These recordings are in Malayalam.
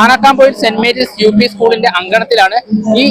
Anakkampoyil Saint Mary's U P സ്കൂളിന്റെ അങ്കണത്തിലാണ് ഈ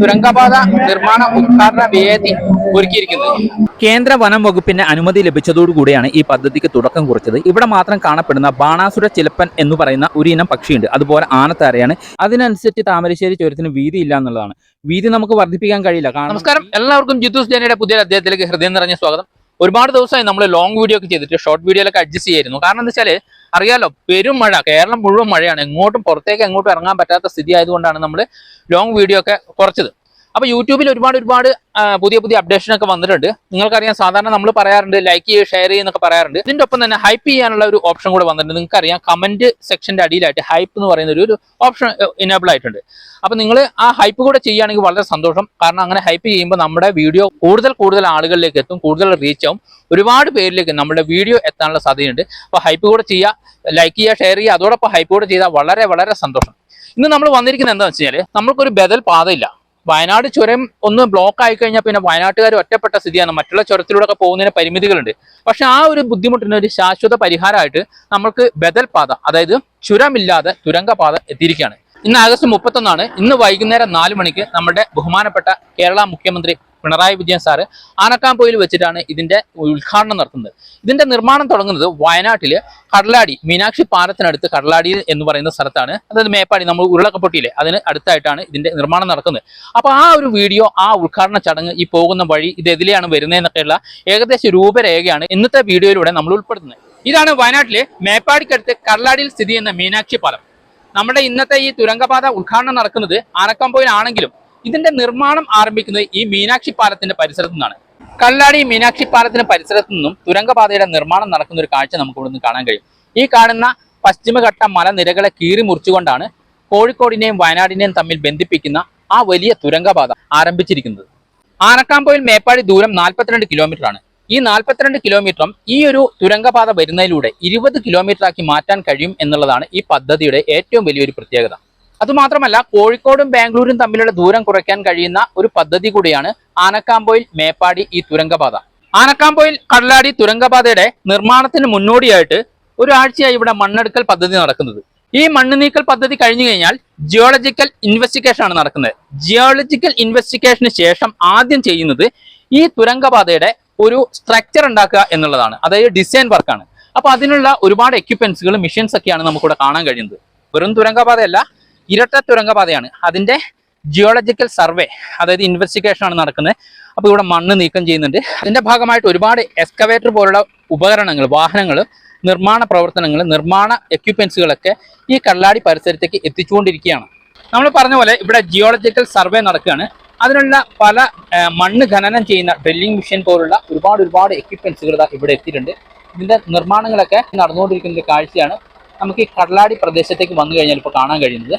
തുരങ്കപാത നിർമ്മാണ ഉദ്ഘാടന വേദി ഒരുക്കിയിരിക്കുന്നത്. കേന്ദ്ര വനം വകുപ്പിന്റെ അനുമതി ലഭിച്ചതോടുകൂടിയാണ് ഈ പദ്ധതിക്ക് തുടക്കം കുറിച്ചത്. ഇവിടെ മാത്രം കാണപ്പെടുന്ന ബാണാസുര ചിലപ്പൻ എന്ന് പറയുന്ന ഒരു ഇനം പക്ഷിയുണ്ട്. അതുപോലെ ആനത്താരയാണ്. അതിനനുസരിച്ച് താമരശ്ശേരി ചുരത്തിന് വീതി ഇല്ല എന്നുള്ളതാണ്. വീതി നമുക്ക് വർദ്ധിപ്പിക്കാൻ കഴിയില്ല. നമസ്കാരം. എല്ലാവർക്കും ജിത്തുസ് ജനയുടെ പുതിയ അദ്ദേഹത്തിലേക്ക് ഹൃദയം നിറഞ്ഞ സ്വാഗതം. ഒരുപാട് ദിവസമായി നമ്മൾ ലോങ് വീഡിയോ ഒക്കെ ചെയ്തിട്ട് ഷോർട്ട് വീഡിയോയിലൊക്കെ അഡ്ജസ്റ്റ് ചെയ്യായിരുന്നു. കാരണം എന്താ വെച്ചാൽ അറിയാലോ പെരും മഴ കേരളം മുഴുവൻ മഴയാണ്. എങ്ങോട്ടും പുറത്തേക്ക് എങ്ങോട്ടും ഇറങ്ങാൻ പറ്റാത്ത സ്ഥിതി ആയതുകൊണ്ടാണ് നമ്മൾ ലോങ് വീഡിയോ ഒക്കെ കുറച്ചത്. അപ്പൊ യൂട്യൂബിൽ ഒരുപാട് ഒരുപാട് പുതിയ പുതിയ അപ്ഡേഷൻ ഒക്കെ വന്നിട്ടുണ്ട്. നിങ്ങൾക്കറിയാം സാധാരണ നമ്മൾ പറയാറുണ്ട് ലൈക്ക് ചെയ്യുക ഷെയർ ചെയ്യുന്നൊക്കെ പറയാറുണ്ട്. ഇതിന്റെ ഒപ്പം തന്നെ ഹൈപ്പ് ചെയ്യാനുള്ള ഒരു ഓപ്ഷൻ കൂടെ വന്നിട്ടുണ്ട്. നിങ്ങൾക്കറിയാം കമന്റ് സെക്ഷന്റെ അടിയിലായിട്ട് ഹൈപ്പ് എന്ന് പറയുന്ന ഒരു- ഓപ്ഷൻ ഇനേബിൾ ആയിട്ടുണ്ട്. അപ്പൊ നിങ്ങൾ ആ ഹൈപ്പ് കൂടെ ചെയ്യുകയാണെങ്കിൽ വളരെ സന്തോഷം. കാരണം അങ്ങനെ ഹൈപ്പ് ചെയ്യുമ്പോൾ നമ്മുടെ വീഡിയോ കൂടുതൽ കൂടുതൽ ആളുകളിലേക്ക് എത്തും കൂടുതൽ റീച്ച് ആവും. ഒരുപാട് പേരിലേക്ക് നമ്മുടെ വീഡിയോ എത്താനുള്ള സാധ്യതയുണ്ട്. അപ്പൊ ഹൈപ്പ് കൂടെ ചെയ്യുക ലൈക്ക് ചെയ്യുക ഷെയർ ചെയ്യുക അതോടൊപ്പം ഹൈപ്പ് കൂടെ ചെയ്താൽ വളരെ വളരെ സന്തോഷം. ഇന്ന് നമ്മൾ വന്നിരിക്കുന്നത് എന്താണെന്ന് വെച്ച് കഴിഞ്ഞാൽ നമ്മൾക്കൊരു ബദൽ പാതയില്ല. വയനാട് ചുരം ഒന്ന് ബ്ലോക്ക് ആയി കഴിഞ്ഞാൽ പിന്നെ വയനാട്ടുകാർ ഒറ്റപ്പെട്ട സ്ഥിതിയാണ്. മറ്റുള്ള ചുരത്തിലൂടെ ഒക്കെ പോകുന്നതിന് പരിമിതികളുണ്ട്. പക്ഷെ ആ ഒരു ബുദ്ധിമുട്ടിന് ഒരു ശാശ്വത പരിഹാരമായിട്ട് നമുക്ക് ബദൽ പാത അതായത് ചുരമില്ലാതെ തുരങ്കപാത എത്തിയിരിക്കുകയാണ്. ഇന്ന് ആഗസ്റ്റ് മുപ്പത്തൊന്നാണ്. ഇന്ന് വൈകുന്നേരം നാല് മണിക്ക് നമ്മുടെ ബഹുമാനപ്പെട്ട കേരള മുഖ്യമന്ത്രി പിണറായി വിജയൻ സാറ് ആനക്കാമ്പൊയിൽ വെച്ചിട്ടാണ് ഇതിന്റെ ഉദ്ഘാടനം നടത്തുന്നത്. ഇതിന്റെ നിർമ്മാണം തുടങ്ങുന്നത് വയനാട്ടിൽ കടലാടി മീനാക്ഷി പാലത്തിനടുത്ത് കടലാടി എന്ന് പറയുന്ന സ്ഥലത്താണ്. അതായത് മേപ്പാടി നമ്മൾ ഉരുളക്കപ്പൊട്ടിയിലെ അതിന് അടുത്തായിട്ടാണ് ഇതിന്റെ നിർമ്മാണം നടക്കുന്നത്. അപ്പൊ ആ ഒരു വീഡിയോ ആ ഉദ്ഘാടന ചടങ്ങ് ഈ പോകുന്ന വഴി ഇത് എതിലെയാണ് വരുന്നതെന്നൊക്കെയുള്ള ഏകദേശം രൂപരേഖയാണ് ഇന്നത്തെ വീഡിയോയിലൂടെ നമ്മൾ ഉൾപ്പെടുത്തുന്നത്. ഇതാണ് വയനാട്ടിലെ മേപ്പാടിക്കടുത്ത് കടലാടിയിൽ സ്ഥിതി ചെയ്യുന്ന മീനാക്ഷി പാലം. നമ്മുടെ ഇന്നത്തെ ഈ തുരങ്കപാത ഉദ്ഘാടനം നടക്കുന്നത് ആനക്കമ്പോയിലാണെങ്കിലും ഇതിന്റെ നിർമ്മാണം ആരംഭിക്കുന്നത് ഈ മീനാക്ഷി പാലത്തിന്റെ പരിസരത്തു നിന്നാണ്. കല്ലാടി മീനാക്ഷി പാലത്തിന്റെ പരിസരത്തു നിന്നും തുരങ്കപാതയുടെ നിർമ്മാണം നടക്കുന്ന ഒരു കാഴ്ച നമുക്ക് ഇവിടുന്ന് കാണാൻ കഴിയും. ഈ കാണുന്ന പശ്ചിമഘട്ട മലനിരകളെ കീറി മുറിച്ചുകൊണ്ടാണ് കോഴിക്കോടിനെയും വയനാടിനെയും തമ്മിൽ ബന്ധിപ്പിക്കുന്ന ആ വലിയ തുരങ്കപാത ആരംഭിച്ചിരിക്കുന്നത്. ആനക്കാമ്പോയിൽ മേപ്പാടി ദൂരം നാൽപ്പത്തിരണ്ട് കിലോമീറ്റർ ആണ് ഈ നാൽപ്പത്തിരണ്ട് കിലോമീറ്ററും ഈ ഒരു തുരങ്കപാത വരുന്നതിലൂടെ ഇരുപത് കിലോമീറ്റർ ആക്കി മാറ്റാൻ കഴിയും എന്നുള്ളതാണ് ഈ പദ്ധതിയുടെ ഏറ്റവും വലിയൊരു പ്രത്യേകത. അതുമാത്രമല്ല കോഴിക്കോടും ബാംഗ്ലൂരും തമ്മിലുള്ള ദൂരം കുറയ്ക്കാൻ കഴിയുന്ന ഒരു പദ്ധതി കൂടിയാണ് ആനക്കാമ്പോയിൽ മേപ്പാടി ഈ തുരങ്കപാത. ആനക്കാമ്പോയിൽ കടലാടി തുരങ്കപാതയുടെ നിർമ്മാണത്തിന് മുന്നോടിയായിട്ട് ഒരാഴ്ചയായി ഇവിടെ മണ്ണെടുക്കൽ പദ്ധതി നടക്കുന്നത്. ഈ മണ്ണ് നീക്കൽ പദ്ധതി കഴിഞ്ഞു കഴിഞ്ഞാൽ ജിയോളജിക്കൽ ഇൻവെസ്റ്റിഗേഷൻ ആണ് നടക്കുന്നത്. ജിയോളജിക്കൽ ഇൻവെസ്റ്റിഗേഷന് ശേഷം ആദ്യം ചെയ്യുന്നത് ഈ തുരങ്കപാതയുടെ ഒരു സ്ട്രക്ചർ ഉണ്ടാക്കുക എന്നുള്ളതാണ്. അതായത് ഡിസൈൻ വർക്കാണ് അപ്പൊ അതിനുള്ള ഒരുപാട് എക്യുപ്മെന്റ്സുകൾ മിഷൻസ് ഒക്കെയാണ് നമുക്കിവിടെ കാണാൻ കഴിയുന്നത്. വെറും തുരങ്കപാതയല്ല ഇരട്ട തുരങ്കപാതയാണ്. അതിന്റെ ജിയോളജിക്കൽ സർവേ അതായത് ഇൻവെസ്റ്റിഗേഷൻ ആണ് നടക്കുന്നത്. അപ്പോൾ ഇവിടെ മണ്ണ് നീക്കം ചെയ്യുന്നുണ്ട്. അതിന്റെ ഭാഗമായിട്ട് ഒരുപാട് എക്സ്കവേറ്റർ പോലുള്ള ഉപകരണങ്ങൾ വാഹനങ്ങൾ നിർമ്മാണ പ്രവർത്തനങ്ങൾ നിർമ്മാണ എക്യുപ്മെന്റ്സുകളൊക്കെ ഈ കള്ളാടി പരിസരത്തേക്ക് എത്തിച്ചുകൊണ്ടിരിക്കുകയാണ്. നമ്മൾ പറഞ്ഞ പോലെ ഇവിടെ ജിയോളജിക്കൽ സർവേ നടക്കുകയാണ്. അതിനുള്ള പല മണ്ണ് ഖനനം ചെയ്യുന്ന ഡ്രില്ലിംഗ് മെഷീൻ പോലുള്ള ഒരുപാട് ഒരുപാട് എക്യുപ്മെൻസുകൾ ഇവിടെ എത്തിയിട്ടുണ്ട്. ഇതിന്റെ നിർമ്മാണങ്ങളൊക്കെ നടന്നുകൊണ്ടിരിക്കുന്ന കാഴ്ചയാണ്. നമുക്ക് ഈ കടലാടി പ്രദേശത്തേക്ക് വന്നു കഴിഞ്ഞാൽ ഇപ്പോൾ കാണാൻ കഴിയുന്നത്.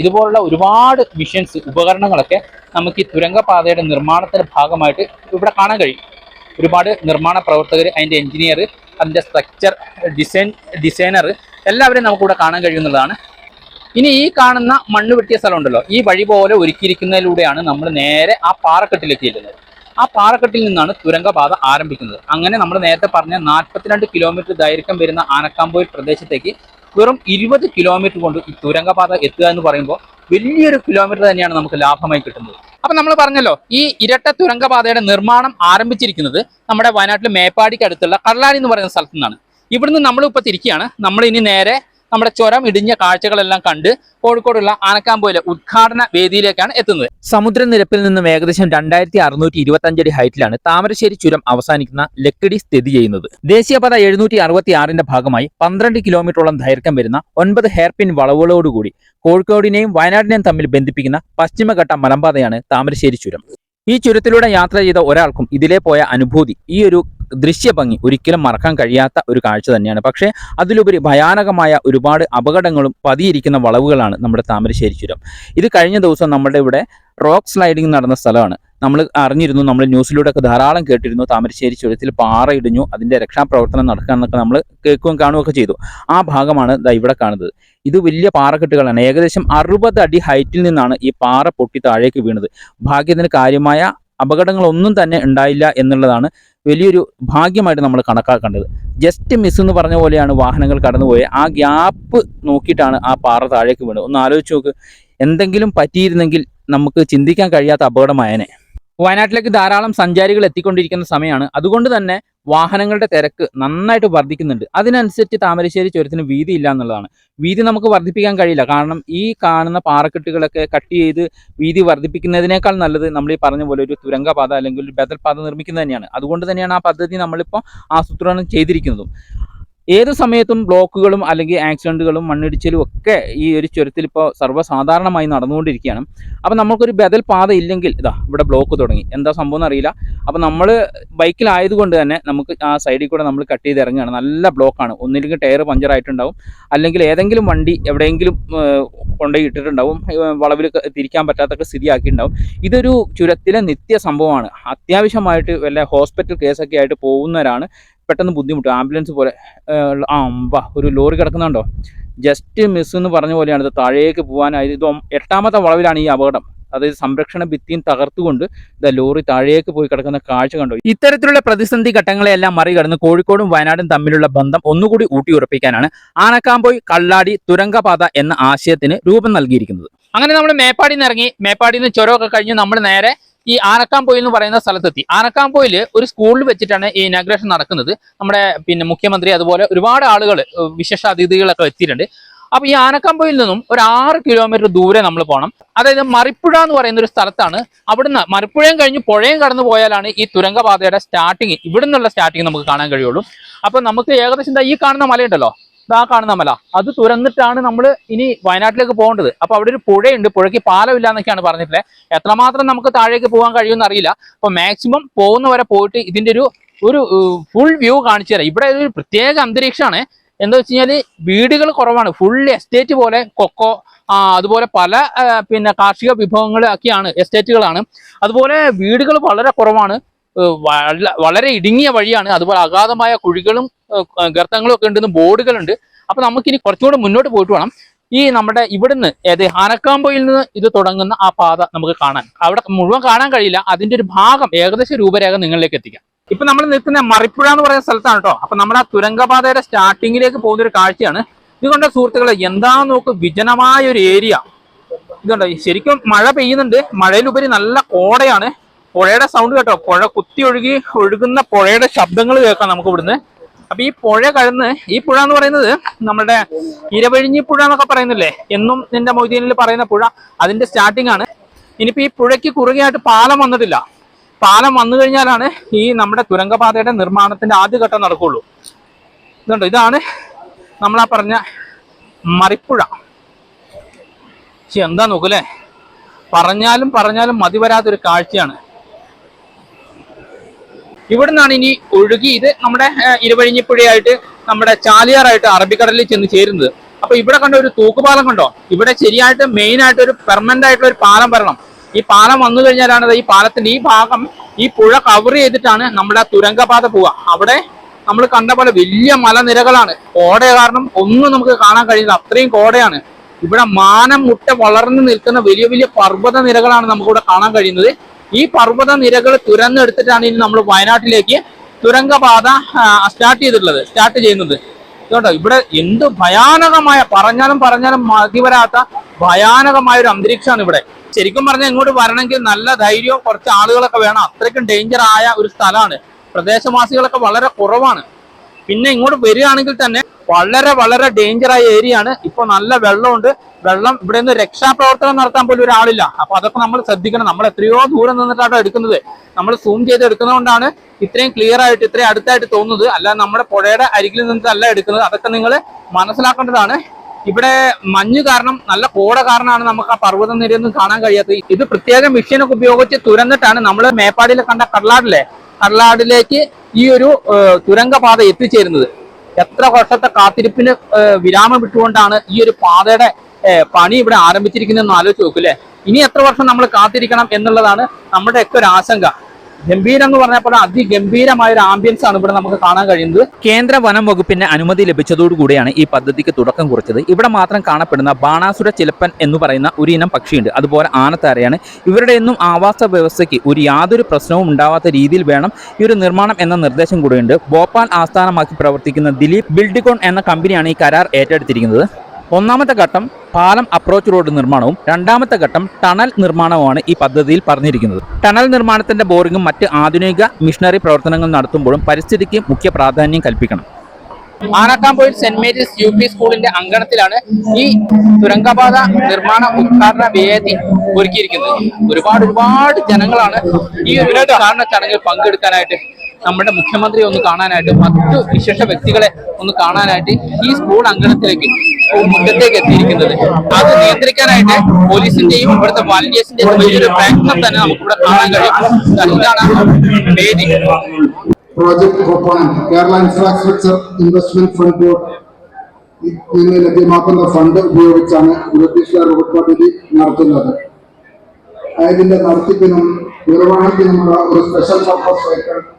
ഇതുപോലുള്ള ഒരുപാട് മിഷൻസ് ഉപകരണങ്ങളൊക്കെ നമുക്ക് ഈ തുരങ്കപാതയുടെ നിർമ്മാണത്തിന്റെ ഭാഗമായിട്ട് ഇവിടെ കാണാൻ കഴിയും. ഒരുപാട് നിർമ്മാണ പ്രവർത്തകർ അതിന്റെ എഞ്ചിനീയർ അതിന്റെ സ്ട്രക്ചർ ഡിസൈൻ ഡിസൈനർ എല്ലാവരെയും നമുക്കിവിടെ കാണാൻ കഴിയുന്നതാണ്. ഇനി ഈ കാണുന്ന മണ്ണ് വെട്ടിയ സ്ഥലമുണ്ടല്ലോ ഈ വഴി പോലെ ഒരുക്കിയിരിക്കുന്നതിലൂടെയാണ് നമ്മൾ നേരെ ആ പാറക്കെട്ടിലേക്ക് ചെല്ലുന്നത് ആ പാറക്കെട്ടിൽ നിന്നാണ് തുരങ്കപാത ആരംഭിക്കുന്നത്. അങ്ങനെ നമ്മൾ നേരത്തെ പറഞ്ഞ നാൽപ്പത്തിരണ്ട് കിലോമീറ്റർ ദൈർഘ്യം വരുന്ന ആനക്കാമ്പോയിൽ പ്രദേശത്തേക്ക് വെറും ഇരുപത് കിലോമീറ്റർ കൊണ്ട് ഈ തുരങ്കപാത എത്തുക എന്ന് പറയുമ്പോൾ വലിയൊരു കിലോമീറ്റർ തന്നെയാണ് നമുക്ക് ലാഭമായി കിട്ടുന്നത്. അപ്പൊ നമ്മൾ പറഞ്ഞല്ലോ ഈ ഇരട്ട തുരങ്കപാതയുടെ നിർമ്മാണം ആരംഭിച്ചിരിക്കുന്നത് നമ്മുടെ വയനാട്ടിലെ മേപ്പാടിക്ക് അടുത്തുള്ള കള്ളാടി എന്ന് പറയുന്ന സ്ഥലത്തു നിന്നാണ് ഇവിടുന്ന് നമ്മൾ ഇപ്പൊ തിരിക്കുകയാണ്. നമ്മൾ ഇനി നേരെ നമ്മുടെ ചുരം ഇടിഞ്ഞ കാഴ്ചകളെല്ലാം കണ്ട് കോഴിക്കോടുള്ള ആനക്കാമ്പോയിലെ ഉദ്ഘാടന വേദിയിലേക്കാണ് എത്തുന്നത്. സമുദ്രനിരപ്പിൽ നിന്നും ഏകദേശം രണ്ടായിരത്തി അറുന്നൂറ്റി ഇരുപത്തി അഞ്ചടി ഹൈറ്റിലാണ് താമരശ്ശേരി ചുരം അവസാനിക്കുന്ന ലക്കിടി സ്ഥിതി ചെയ്യുന്നത്. ദേശീയപാത എഴുന്നൂറ്റി അറുപത്തി ആറിന്റെ ഭാഗമായി പന്ത്രണ്ട് കിലോമീറ്ററോളം ദൈർഘ്യം വരുന്ന ഒൻപത് ഹെയർപിൻ വളവുകളോടുകൂടി കോഴിക്കോടിനെയും വയനാടിനെയും തമ്മിൽ ബന്ധിപ്പിക്കുന്ന പശ്ചിമഘട്ട മലമ്പാതയാണ് താമരശ്ശേരി ചുരം. ഈ ചുരത്തിലൂടെ യാത്ര ചെയ്ത ഒരാൾക്കും ഇതിലെ പോയ അനുഭൂതി ഈ ഒരു ദൃശ്യഭംഗി ഒരിക്കലും മറക്കാൻ കഴിയാത്ത ഒരു കാഴ്ച തന്നെയാണ്. പക്ഷേ അതിലുപരി ഭയാനകമായ ഒരുപാട് അപകടങ്ങളും പതിയിരിക്കുന്ന വളവുകളാണ് നമ്മുടെ താമരശ്ശേരി ചുരം. ഇത് കഴിഞ്ഞ ദിവസം നമ്മുടെ ഇവിടെ റോക്ക് സ്ലൈഡിംഗ് നടന്ന സ്ഥലമാണ്. നമ്മൾ അറിഞ്ഞിരുന്നു നമ്മൾ ന്യൂസിലൂടെ ഒക്കെ ധാരാളം കേട്ടിരുന്നു താമരശ്ശേരി ചുരത്തിൽ പാറ ഇടിഞ്ഞു അതിന്റെ രക്ഷാപ്രവർത്തനം നടക്കാന്നൊക്കെ നമ്മൾ കേൾക്കുകയും കാണുകയൊക്കെ ചെയ്തു. ആ ഭാഗമാണ് ദാ ഇവിടെ കാണുന്നത്. ഇത് വലിയ പാറക്കെട്ടുകളാണ്. ഏകദേശം അറുപത് അടി ഹൈറ്റിൽ നിന്നാണ് ഈ പാറ പൊട്ടി താഴേക്ക് വീണത്. ഭാഗ്യത്തിന് കാര്യമായ അപകടങ്ങളൊന്നും തന്നെ ഉണ്ടായില്ല എന്നുള്ളതാണ് വലിയൊരു ഭാഗ്യമായിട്ട് നമ്മൾ കണക്കാക്കേണ്ടത്. ജസ്റ്റ് മിസ് എന്ന് പറഞ്ഞ പോലെയാണ് വാഹനങ്ങൾ കടന്നുപോയത് ആ ഗ്യാപ്പ് നോക്കിയിട്ടാണ് ആ പാറ താഴേക്ക് വീണത്. ഒന്ന് ആലോചിച്ച് നോക്ക്. എന്തെങ്കിലും പറ്റിയിരുന്നെങ്കിൽ നമുക്ക് ചിന്തിക്കാൻ കഴിയാത്ത അപകടമായനെ. വയനാട്ടിലേക്ക് ധാരാളം സഞ്ചാരികൾ എത്തിക്കൊണ്ടിരിക്കുന്ന സമയമാണ്. അതുകൊണ്ട് തന്നെ വാഹനങ്ങളുടെ തിരക്ക് നന്നായിട്ട് വർദ്ധിക്കുന്നുണ്ട്. അതിനനുസരിച്ച് താമരശ്ശേരി ചുരത്തിന് വീതി ഇല്ല എന്നുള്ളതാണ്. വീതി നമുക്ക് വർദ്ധിപ്പിക്കാൻ കഴിയില്ല. കാരണം ഈ കാണുന്ന പാറക്കെട്ടുകളൊക്കെ കട്ട് ചെയ്ത് വീതി വർദ്ധിപ്പിക്കുന്നതിനേക്കാൾ നല്ലത് നമ്മൾ ഈ പറഞ്ഞ പോലെ ഒരു തുരങ്കപാത അല്ലെങ്കിൽ ഒരു ബദൽ പാത നിർമ്മിക്കുന്നത് തന്നെയാണ്. അതുകൊണ്ട് തന്നെയാണ് ആ പദ്ധതി നമ്മളിപ്പോൾ ആസൂത്രണം ചെയ്തിരിക്കുന്നതും. ഏത് സമയത്തും ബ്ലോക്കുകളും അല്ലെങ്കിൽ ആക്സിഡന്റുകളും മണ്ണിടിച്ചിലും ഒക്കെ ഈ ഒരു ചുരത്തിൽ ഇപ്പോൾ സർവസാധാരണമായി നടന്നുകൊണ്ടിരിക്കുകയാണ്. അപ്പോൾ നമുക്കൊരു ബദൽ പാത ഇല്ലെങ്കിൽ ഇതാ ഇവിടെ ബ്ലോക്ക് തുടങ്ങി. എന്താ സംഭവം എന്ന് അറിയില്ല. അപ്പോൾ നമ്മൾ ബൈക്കിലായതുകൊണ്ട് തന്നെ നമുക്ക് ആ സൈഡിൽ കൂടെ നമ്മൾ കട്ട് ചെയ്ത് ഇറങ്ങുകയാണ്. നല്ല ബ്ലോക്കാണ് ഒന്നില്ലെങ്കിൽ ടയർ പഞ്ചറായിട്ടുണ്ടാവും അല്ലെങ്കിൽ ഏതെങ്കിലും വണ്ടി എവിടെയെങ്കിലും കൊണ്ടുപോയി ഇട്ടിട്ടുണ്ടാവും. വളവിൽ തിരിക്കാൻ തിരിക്കാൻ പറ്റാത്തൊക്കെ സ്ഥിതിയാക്കിയിട്ടുണ്ടാവും. ഇതൊരു ചുരത്തിലെ നിത്യ സംഭവമാണ്. അത്യാവശ്യമായിട്ട് വല്ല ഹോസ്പിറ്റൽ കേസൊക്കെ ആയിട്ട് പോകുന്നവരാണ് പെട്ടെന്ന് ബുദ്ധിമുട്ട്. ആംബുലൻസ് പോലെ ആ ഒരു ലോറി കിടക്കുന്നുണ്ടോ? ജസ്റ്റ് മിസ് എന്ന് പറഞ്ഞ പോലെയാണ് ഇത് താഴേക്ക് പോകാനായത് ഇത് എട്ടാമത്തെ വളവിലാണ് ഈ അപകടം. അതായത് സംരക്ഷണ ഭിത്തിയും തകർത്തുകൊണ്ട് ഇതാ ലോറി താഴേക്ക് പോയി കിടക്കുന്ന കാഴ്ച കണ്ടു. ഇത്തരത്തിലുള്ള പ്രതിസന്ധി ഘട്ടങ്ങളെല്ലാം മറികടന്ന് കോഴിക്കോടും വയനാടും തമ്മിലുള്ള ബന്ധം ഒന്നുകൂടി ഊട്ടിയുറപ്പിക്കാനാണ് ആനക്കാമ്പോയി കള്ളാടി തുരങ്കപാത എന്ന ആശയത്തിന് രൂപം നൽകിയിരിക്കുന്നത്. അങ്ങനെ നമ്മൾ മേപ്പാടിയിൽ നിന്ന് ഇറങ്ങി മേപ്പാടിയിൽ നിന്ന് ചുരമൊക്കെ കഴിഞ്ഞ് നമ്മൾ നേരെ ഈ ആനക്കാംപൊയിൽ എന്ന് പറയുന്ന സ്ഥലത്തെത്തി. ആനക്കാംപൊയിൽ ഒരു സ്കൂളിൽ വെച്ചിട്ടാണ് ഈ ഇനാഗ്രേഷൻ നടക്കുന്നത്. നമ്മുടെ പിന്നെ മുഖ്യമന്ത്രി അതുപോലെ ഒരുപാട് ആളുകൾ വിശേഷ അതിഥികളൊക്കെ എത്തിയിട്ടുണ്ട്. അപ്പൊ ഈ ആനക്കാമ്പോയിൽ നിന്നും ഒരു ആറ് കിലോമീറ്റർ ദൂരെ നമ്മൾ പോകണം അതായത് മറിപ്പുഴ എന്ന് പറയുന്ന ഒരു സ്ഥലത്താണ്. അവിടുന്ന് മറിപ്പുഴയും കഴിഞ്ഞ് പുഴയും കടന്നു പോയാലാണ് ഈ തുരങ്കപാതയുടെ സ്റ്റാർട്ടിങ് ഇവിടെ നിന്നുള്ള സ്റ്റാർട്ടിങ് നമുക്ക് കാണാൻ കഴിയുള്ളൂ. അപ്പൊ നമുക്ക് ഏകദേശം ഈ കാണുന്ന മലയുണ്ടല്ലോ? ദാ കാണുന്ന മല അത് തുരന്നിട്ടാണ് നമ്മൾ ഇനി വയനാട്ടിലേക്ക് പോകേണ്ടത്. അപ്പൊ അവിടെ ഒരു പുഴയുണ്ട്. പുഴയ്ക്ക് പാലമില്ല എന്നൊക്കെയാണ് പറഞ്ഞിട്ടുള്ളത് എത്രമാത്രം നമുക്ക് താഴേക്ക് പോകാൻ കഴിയുമെന്ന് അറിയില്ല. അപ്പൊ മാക്സിമം പോകുന്നവരെ പോയിട്ട് ഇതിന്റെ ഒരു ഒരു ഫുൾ വ്യൂ കാണിച്ചു തരാം. ഇവിടെ ഒരു പ്രത്യേക അന്തരീക്ഷമാണ്. എന്താ വെച്ച് കഴിഞ്ഞാൽ വീടുകൾ കുറവാണ്. ഫുൾ എസ്റ്റേറ്റ് പോലെ കൊക്കോ അതുപോലെ പല പിന്നെ കാർഷിക വിഭവങ്ങൾ ഒക്കെയാണ് എസ്റ്റേറ്റുകളാണ് അതുപോലെ വീടുകൾ വളരെ കുറവാണ്. വളരെ ഇടുങ്ങിയ വഴിയാണ്. അതുപോലെ അഗാധമായ കുഴികളും ഗർത്തങ്ങളും ഒക്കെ ഉണ്ടെന്ന് ബോർഡുകളുണ്ട്. അപ്പൊ നമുക്കിനി കുറച്ചുകൂടെ മുന്നോട്ട് പോയിട്ട് വേണം. ഈ നമ്മുടെ ഇവിടുന്ന് ഏത് ആനക്കാമ്പോയിൽ നിന്ന് ഇത് തുടങ്ങുന്ന ആ പാത നമുക്ക് കാണാൻ. അവിടെ മുഴുവൻ കാണാൻ കഴിയില്ല. അതിന്റെ ഒരു ഭാഗം ഏകദേശ രൂപരേഖ നിങ്ങളിലേക്ക് എത്തിക്കാം. ഇപ്പൊ നമ്മൾ നിൽക്കുന്ന മറിപ്പുഴ എന്ന് പറയുന്ന സ്ഥലത്താണ് കേട്ടോ. അപ്പൊ നമ്മുടെ ആ തുരങ്കപാതയുടെ സ്റ്റാർട്ടിങ്ങിലേക്ക് പോകുന്ന ഒരു കാഴ്ചയാണ്. ഇതുകൊണ്ട് സുഹൃത്തുക്കളെ എന്താ നോക്ക് വിജനമായ ഒരു ഏരിയ ഇതുണ്ടോ? ശരിക്കും മഴ പെയ്യുന്നുണ്ട്. മഴയിലുപരി നല്ല കോടയാണ്. പുഴയുടെ സൗണ്ട് കേട്ടോ. പുഴ കുത്തി ഒഴുകി ഒഴുകുന്ന പുഴയുടെ ശബ്ദങ്ങൾ കേൾക്കാം നമുക്ക് ഇവിടുന്ന്. അപ്പൊ ഈ പുഴ കടന്ന് ഈ പുഴ എന്ന് പറയുന്നത് നമ്മുടെ ഇരവഴിഞ്ഞി പുഴ എന്നൊക്കെ പറയുന്നില്ലേ? എന്നും നിന്റെ മൊയ്തീനിൽ പറയുന്ന പുഴ. അതിന്റെ സ്റ്റാർട്ടിംഗ് ആണ്. ഇനിയിപ്പോ ഈ പുഴയ്ക്ക് കുറുകെയായിട്ട് പാലം വന്നിട്ടില്ല. പാലം വന്നു കഴിഞ്ഞാലാണ് ഈ നമ്മുടെ തുരങ്കപാതയുടെ നിർമ്മാണത്തിന്റെ ആദ്യഘട്ടം നടക്കുള്ളൂ. ഇതുണ്ടോ? ഇതാണ് നമ്മളാ പറഞ്ഞ മറിപ്പുഴ. എന്താ നോക്കൂലേ പറഞ്ഞാലും പറഞ്ഞാലും മതി വരാത്തൊരു ഇവിടുന്നാണ് ഇനി ഒഴുകി ഇത് നമ്മുടെ ഇരുവഴിഞ്ഞിപ്പുഴയായിട്ട് നമ്മുടെ ചാലിയാറായിട്ട് അറബിക്കടലിൽ ചെന്ന് ചേരുന്നത്. അപ്പൊ ഇവിടെ കണ്ട ഒരു തൂക്കുപാലം കണ്ടോ? ഇവിടെ ശരിയായിട്ട് മെയിൻ ആയിട്ട് ഒരു പെർമനന്റ് ആയിട്ടുള്ള ഒരു പാലം വരണം. ഈ പാലം വന്നു കഴിഞ്ഞാലാണ് ഈ പാലത്തിന്റെ ഈ ഭാഗം ഈ പുഴ കവർ ചെയ്തിട്ടാണ് നമ്മുടെ തുരങ്കപാത പോവുക. അവിടെ നമ്മൾ കണ്ട പോലെ വലിയ മലനിരകളാണ്. കോട കാരണം ഒന്നും നമുക്ക് കാണാൻ കഴിയില്ല. അത്രയും കോടയാണ്. ഇവിടെ മാനം മുട്ട വളർന്നു നിൽക്കുന്ന വലിയ വലിയ പർവത നിരകളാണ് നമുക്കിവിടെ കാണാൻ കഴിയുന്നത്. ഈ പർവത നിരകൾ തുരന്നെടുത്തിട്ടാണ് ഇനി നമ്മൾ വയനാട്ടിലേക്ക് തുരങ്കപാത സ്റ്റാർട്ട് ചെയ്തിട്ടുള്ളത് സ്റ്റാർട്ട് ചെയ്യുന്നത്. കേട്ടോ ഇവിടെ എന്ത് ഭയാനകമായ പറഞ്ഞാലും പറഞ്ഞാലും മതി വരാത്ത ഭയാനകമായ ഒരു അന്തരീക്ഷമാണ് ഇവിടെ. ശരിക്കും പറഞ്ഞാൽ ഇങ്ങോട്ട് വരണമെങ്കിൽ നല്ല ധൈര്യവും കുറച്ച് ആളുകളൊക്കെ വേണം. അത്രയ്ക്കും ഡേഞ്ചർ ആയ ഒരു സ്ഥലമാണ്. പ്രദേശവാസികളൊക്കെ വളരെ കുറവാണ്. പിന്നെ ഇങ്ങോട്ട് വരികയാണെങ്കിൽ തന്നെ വളരെ വളരെ ഡേഞ്ചർ ആയ ഏരിയ ആണ് ഇപ്പൊ നല്ല വെള്ളമുണ്ട്. വെള്ളം ഇവിടെ നിന്ന് രക്ഷാപ്രവർത്തനം നടത്താൻ പോലും ഒരാളില്ല. അപ്പൊ അതൊക്കെ നമ്മൾ ശ്രദ്ധിക്കണം. നമ്മൾ എത്രയോ ദൂരം നിന്നിട്ടാണ് എടുക്കുന്നത്. നമ്മൾ സൂം ചെയ്ത് എടുക്കുന്നതുകൊണ്ടാണ് ഇത്രയും ക്ലിയർ ആയിട്ട് ഇത്രയും അടുത്തായിട്ട് തോന്നുന്നത്. അല്ല നമ്മുടെ പുഴയുടെ അരികിൽ നിന്നിട്ടല്ല എടുക്കുന്നത്. അതൊക്കെ നിങ്ങൾ മനസ്സിലാക്കേണ്ടതാണ്. ഇവിടെ മഞ്ഞ് കാരണം നല്ല കോട കാരണമാണ് നമുക്ക് ആ പർവത നിരയൊന്നും കാണാൻ കഴിയാത്തത്. ഇത് പ്രത്യേക മെഷീനൊക്കെ ഉപയോഗിച്ച് തുരന്നിട്ടാണ് നമ്മൾ മേപ്പാടിയിൽ കണ്ട കടലാടിലെ കടലാടിലേക്ക് ഈ ഒരു തുരങ്കപാത എത്തിച്ചേരുന്നത്. എത്ര വർഷത്തെ കാത്തിരിപ്പിന് വിരാമം വിട്ടുകൊണ്ടാണ് ഈ ഒരു പാതയുടെ പണി ഇവിടെ ആരംഭിച്ചിരിക്കുന്നതെന്ന് ആലോചിച്ച് നോക്കൂല്ലേ ഇനി എത്ര വർഷം നമ്മൾ കാത്തിരിക്കണം എന്നുള്ളതാണ് നമ്മുടെയൊക്കെ ഒരു ആശങ്ക. ഗംഭീരം എന്ന് പറഞ്ഞപ്പോൾ അതിഗംഭീരമായ ഒരു ആംബിയൻസ് ആണ് ഇവിടെ നമുക്ക് കാണാൻ കഴിയുന്നത്. കേന്ദ്ര വനം വകുപ്പിന്റെ അനുമതി ലഭിച്ചതോടുകൂടിയാണ് ഈ പദ്ധതിക്ക് തുടക്കം കുറിച്ചത്. ഇവിടെ മാത്രം കാണപ്പെടുന്ന ബാണാസുര ചിലപ്പൻ എന്ന് പറയുന്ന ഒരു ഇനം പക്ഷിയുണ്ട്. അതുപോലെ ആനത്താരയാണ്. ഇവരുടെ ഒന്നും ആവാസ വ്യവസ്ഥയ്ക്ക് ഒരു യാതൊരു പ്രശ്നവും ഉണ്ടാവാത്ത രീതിയിൽ വേണം ഈ ഒരു നിർമ്മാണം എന്ന നിർദ്ദേശം കൂടെയുണ്ട്. ഭോപ്പാൽ ആസ്ഥാനമാക്കി പ്രവർത്തിക്കുന്ന ദിലീപ് ബിൽഡിക്കോൺ എന്ന കമ്പനിയാണ് ഈ കരാർ ഏറ്റെടുത്തിരിക്കുന്നത്. ഒന്നാമത്തെ ഘട്ടം പാലം അപ്രോച്ച് റോഡ് നിർമ്മാണവും രണ്ടാമത്തെ ഘട്ടം ടണൽ നിർമ്മാണവുമാണ് ഈ പദ്ധതിയിൽ പറഞ്ഞിരിക്കുന്നത്. ടണൽ നിർമ്മാണത്തിന്റെ ബോറിംഗും മറ്റ് ആധുനിക മിഷനറി പ്രവർത്തനങ്ങൾ നടത്തുമ്പോഴും പരിസ്ഥിതിക്ക് മുഖ്യ പ്രാധാന്യം കൽപ്പിക്കണം. Anakkampoyil Saint Mary's U P സ്കൂളിന്റെ അങ്കണത്തിലാണ് ഈ തുരങ്കപാത നിർമ്മാണ ഉദ്ഘാടന വേദി ഒരുക്കിയിരിക്കുന്നത്. ഒരുപാട് ഒരുപാട് ജനങ്ങളാണ് ഈ ഉദ്ഘാടന ചടങ്ങിൽ പങ്കെടുക്കാനായിട്ട് നമ്മുടെ മുഖ്യമന്ത്രി ഒന്ന് കാണാനായിട്ട് മറ്റു വിശേഷ വ്യക്തികളെ ഒന്ന് കാണാനായിട്ട് ഈ സ്കൂൾ അങ്കണത്തിലേക്ക് സ്കൂൾ മുറ്റത്തേക്ക് എത്തിയിരിക്കുന്നത്. അത് നിയന്ത്രിക്കാനായിട്ട് പോലീസിന്റെയും ഇവിടുത്തെ വാലന്റിയേഴ്സിന്റെയും വലിയൊരു പ്രയത്നം തന്നെ നമുക്കിവിടെ കാണാൻ കഴിയും. ഇതാണ് വേദി. Kerala infrastructure investment fund board ലഭ്യമാക്കുന്ന ഫണ്ട് ഉപയോഗിച്ചാണ് ബ്രിട്ടീഷുകാർ പദ്ധതി നടത്തുന്നത്. ഇതിന്റെ നടത്തിപ്പിനും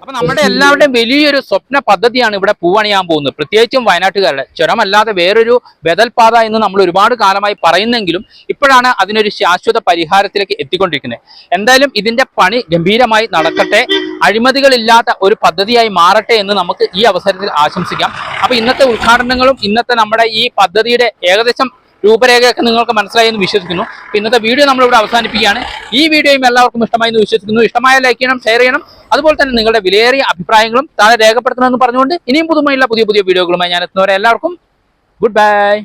അപ്പൊ നമ്മുടെ എല്ലാവരുടെയും വലിയൊരു സ്വപ്ന പദ്ധതിയാണ് ഇവിടെ പൂവണിയാൻ പോകുന്നത്. പ്രത്യേകിച്ചും വയനാട്ടുകാരുടെ. ചുരമല്ലാതെ വേറൊരു ബദൽപാത എന്ന് നമ്മൾ ഒരുപാട് കാലമായി പറയുന്നെങ്കിലും ഇപ്പോഴാണ് അതിനൊരു ശാശ്വത പരിഹാരത്തിലേക്ക് എത്തിക്കൊണ്ടിരിക്കുന്നത്. എന്തായാലും ഇതിന്റെ പണി ഗംഭീരമായി നടക്കട്ടെ. അഴിമതികളില്ലാത്ത ഒരു പദ്ധതിയായി മാറട്ടെ എന്ന് നമുക്ക് ഈ അവസരത്തിൽ ആശംസിക്കാം. അപ്പൊ ഇന്നത്തെ ഉദ്ഘാടനങ്ങളും ഇന്നത്തെ നമ്മുടെ ഈ പദ്ധതിയുടെ ഏകദേശം രൂപരേഖയൊക്കെ നിങ്ങൾക്ക് മനസ്സിലായി എന്ന് വിശ്വസിക്കുന്നു. ഇന്നത്തെ വീഡിയോ നമ്മളിവിടെ അവസാനിപ്പിക്കുകയാണ്. ഈ വീഡിയോയും എല്ലാവർക്കും ഇഷ്ടമായി എന്ന് വിശ്വസിക്കുന്നു. ഇഷ്ടമായ ലൈക്ക് ചെയ്യണം ഷെയർ ചെയ്യണം. അതുപോലെ തന്നെ നിങ്ങളുടെ വിലയേറിയ അഭിപ്രായങ്ങളും താഴെ രേഖപ്പെടുത്തണമെന്ന് പറഞ്ഞുകൊണ്ട് ഇനിയും പുതുമയുള്ള പുതിയ പുതിയ വീഡിയോകളുമായി ഞാൻ എത്തുന്നവരെ എല്ലാവർക്കും ഗുഡ് ബൈ